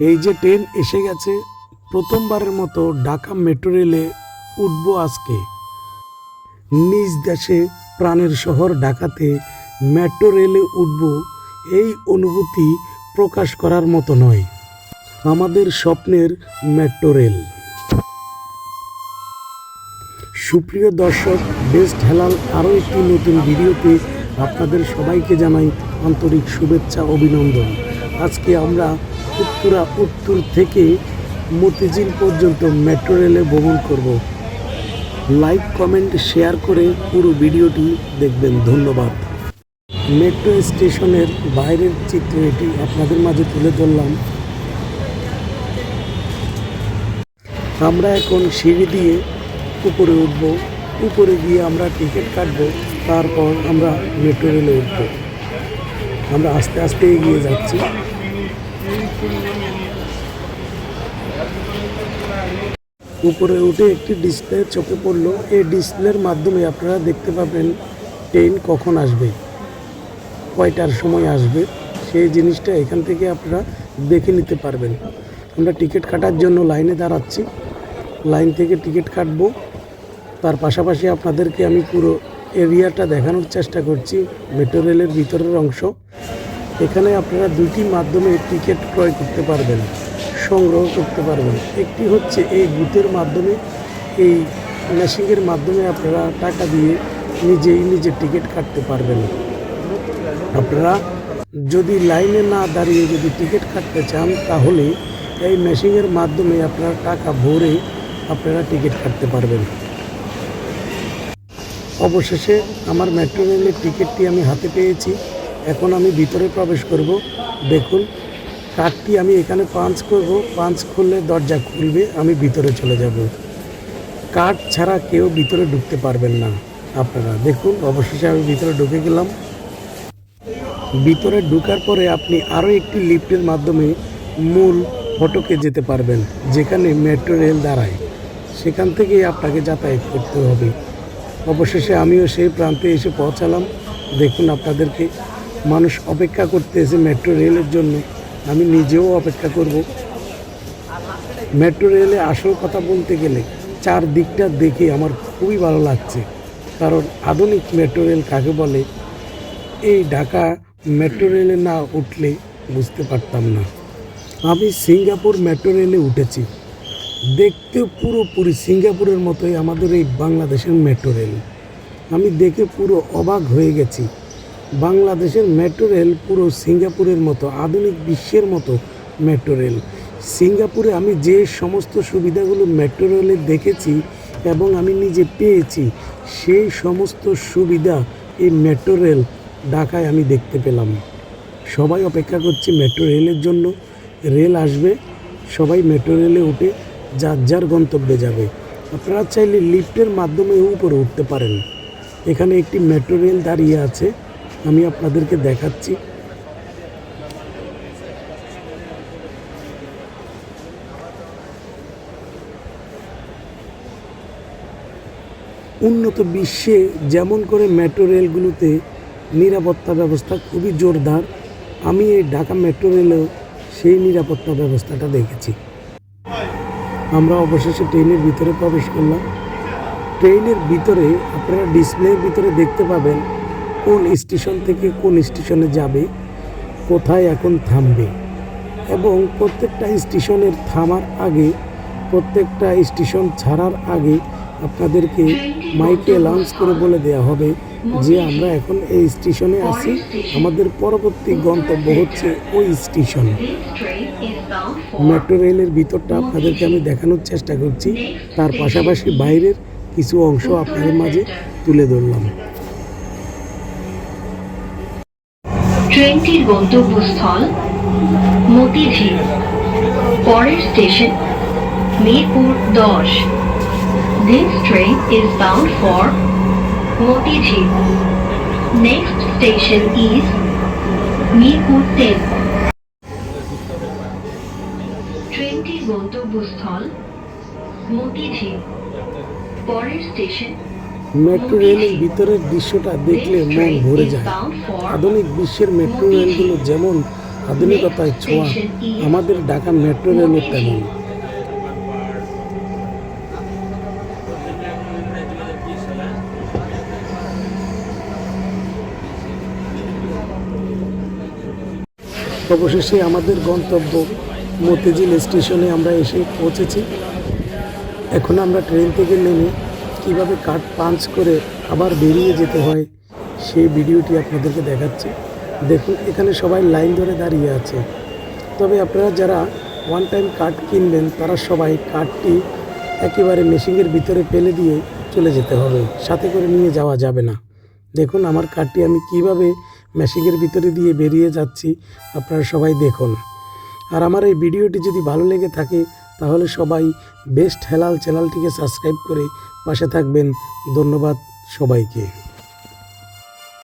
এই যে ট্রেন এসে গেছে, প্রথমবারের মতো ঢাকা মেট্রো রেলে উঠব আজকে। নিজ দেশে প্রাণের শহর ঢাকাতে মেট্রো রেলে উঠব এই অনুভূতি প্রকাশ করার মতো নয়। আমাদের স্বপ্নের মেট্রো রেল। সুপ্রিয় দর্শক, বেস্ট হেলাল আরও একটি নতুন ভিডিওতে আপনাদের সবাইকে জানাই আন্তরিক শুভেচ্ছা, অভিনন্দন। আজকে আমরা উত্তরা উত্তর থেকে মতিঝিল পর্যন্ত মেট্রো রেলে ভ্রমণ করব। লাইক কমেন্ট শেয়ার করে পুরো ভিডিওটি দেখবেন। ধন্যবাদ। মেট্রো স্টেশনের বাইরের চিত্র এটি আপনাদের মাঝে তুলে ধরলাম। আমরা এখন সিঁড়ি দিয়ে উপরে উঠব। উপরে গিয়ে আমরা টিকিট কাটব। তারপর আমরা মেট্রো রেলে উঠব। আমরা আস্তে আস্তে এগিয়ে যাচ্ছি। উপরে উঠে একটি ডিসপ্লে চোখে পড়ল। এই ডিসপ্লের মাধ্যমে আপনারা দেখতে পাবেন ট্রেন কখন আসবে, কয়টার সময় আসবে। সেই জিনিসটা এখান থেকে আপনারা দেখে নিতে পারবেন। আমরা টিকিট কাটার জন্য লাইনে দাঁড়াচ্ছি। লাইন থেকে টিকিট কাটবো। তার পাশাপাশি আপনাদেরকে আমি পুরো এরিয়াটা দেখানোর চেষ্টা করছি। মেট্রো রেলের ভিতরের অংশ। এখানে আপনারা দুটি মাধ্যমে টিকিট ক্রয় করতে পারবেন, সংগ্রহ করতে পারবেন। একটি হচ্ছে এই বুথের মাধ্যমে, এই মেশিনের মাধ্যমে আপনারা টাকা দিয়ে নিজেই নিজের টিকিট কাটতে পারবেন। আপনারা যদি লাইনে না দাঁড়িয়ে যদি টিকিট কাটতে চান, তাহলে এই মেশিনের মাধ্যমে আপনারা টাকা ভরে আপনারা টিকিট কাটতে পারবেন। অবশেষে আমার মেট্রো রেলের টিকিটটি আমি হাতে পেয়েছি। এখন আমি ভিতরে প্রবেশ করব। দেখুন, কাঠটি আমি এখানে পাঞ্চ করব। পাঞ্চ খুললে দরজা খুলবে, আমি ভিতরে চলে যাব। কার্ড ছাড়া কেউ ভিতরে ঢুকতে পারবেন না আপনারা। দেখুন, অবশেষে আমি ভিতরে ঢুকে গেলাম। ভিতরে ঢুকার পরে আপনি আরও একটি লিফটের মাধ্যমে মূল ফটকে যেতে পারবেন, যেখানে মেট্রো রেল দাঁড়ায়। সেখান থেকেই আপনাকে যাতায়াত করতে হবে। অবশেষে আমিও সেই প্রান্তে এসে পৌঁছালাম। দেখুন, আপনাদেরকে মানুষ অপেক্ষা করতেছে মেট্রো রেলের জন্য। আমি নিজেও অপেক্ষা করব। মেট্রো রেলে আসল কথা বলতে গেলে চার দিকটা দেখে আমার খুবই ভালো লাগছে। কারণ আধুনিক মেট্রো রেল কাকে বলে? এই ঢাকা মেট্রো রেলে না উঠলে বুঝতে পারতাম না। আমি সিঙ্গাপুর মেট্রো রেলে উঠেছি। দেখতে পুরোপুরি সিঙ্গাপুরের মতোই আমাদের এই বাংলাদেশের মেট্রো রেল আমি দেখে পুরো অবাক হয়ে গেছি। বাংলাদেশের মেট্রো রেল পুরো সিঙ্গাপুরের মতো, আধুনিক বিশ্বের মতো মেট্রো রেল। সিঙ্গাপুরে আমি যে সমস্ত সুবিধাগুলো মেট্রো রেলে দেখেছি এবং আমি নিজে পেয়েছি, সেই সমস্ত সুবিধা এই মেট্রো রেল ঢাকায় আমি দেখতে পেলাম। সবাই অপেক্ষা করছে মেট্রো রেলের জন্য। রেল আসবে, সবাই মেট্রো রেলে উঠে যার যার গন্তব্যে যাবে। আপনারা চাইলে লিফটের মাধ্যমে উপরে উঠতে পারেন। এখানে একটি মেট্রো রেল দাঁড়িয়ে আছে। আমি আপনাদেরকে দেখাচ্ছি। উন্নত বিশ্বে যেমন করে মেট্রো রেলগুলোতে নিরাপত্তা ব্যবস্থা খুবই জোরদার, আমি এই ঢাকা মেট্রো রেলেও সেই নিরাপত্তা ব্যবস্থাটা দেখেছি। আমরা অবশেষে ট্রেনের ভিতরে প্রবেশ করলাম। ট্রেনের ভিতরে আপনারা ডিসপ্লের ভিতরে দেখতে পাবেন কোন স্টেশন থেকে কোন স্টেশনে যাবে, কোথায় এখন থামবে এবং প্রত্যেকটা স্টেশনের থামার আগে, প্রত্যেকটা স্টেশন ছাড়ার আগে আপনাদেরকে মাইকে অ্যালাউন্স করে বলে দেওয়া হবে যে আমরা এখন এই স্টেশনে আছি। আমাদের পরবর্তী গন্তব্য হচ্ছে ওই স্টেশন। মেট্রো রেলের ভিতরটা আপনাদেরকে আমি দেখানোর চেষ্টা করছি। তার পাশাপাশি বাইরের কিছু অংশ আপনাদের মাঝে তুলে ধরলাম। ট্রেনটির গন্তব্যস্থল মতিঝিল, পরের স্টেশন মিরপুর দশ This train is bound for Motijhil. Next station is Mirpur ten ট্রেনটির গন্তব্যস্থল মতিঝিল, পরের স্টেশন মেট্রো রেলের ভিতরের দৃশ্যটা দেখলে মন ভরে যায়। আধুনিক বিশ্বের মেট্রো রেলগুলো যেমন আধুনিকতায় ছোঁয়া, আমাদের ঢাকা মেট্রো রেলও তেমন। অবশেষে আমাদের গন্তব্য মতিঝিল স্টেশনে আমরা এসে পৌঁছেছি। এখন আমরা ট্রেন থেকে নেমে কীভাবে কাঠ পাঞ্চ করে আবার বেরিয়ে যেতে হয় সেই ভিডিওটি আপনাদেরকে দেখাচ্ছি। দেখুন, এখানে সবাই লাইন ধরে দাঁড়িয়ে আছে। তবে আপনারা যারা ওয়ান টাইম কার্ড কিনবেন, তারা সবাই কার্ডটি একেবারে মেশিনের ভিতরে ফেলে দিয়ে চলে যেতে হবে। সাথে করে নিয়ে যাওয়া যাবে না। দেখুন, আমার কার্ডটি আমি কীভাবে মেশিনের ভিতরে দিয়ে বেরিয়ে যাচ্ছি, আপনারা সবাই দেখুন। আর আমার এই ভিডিওটি যদি ভালো লেগে থাকে তাহলে সবাই বেস্ট হেলাল চ্যানেলটিকে সাবস্ক্রাইব করে পাশে থাকবেন। ধন্যবাদ সবাইকে।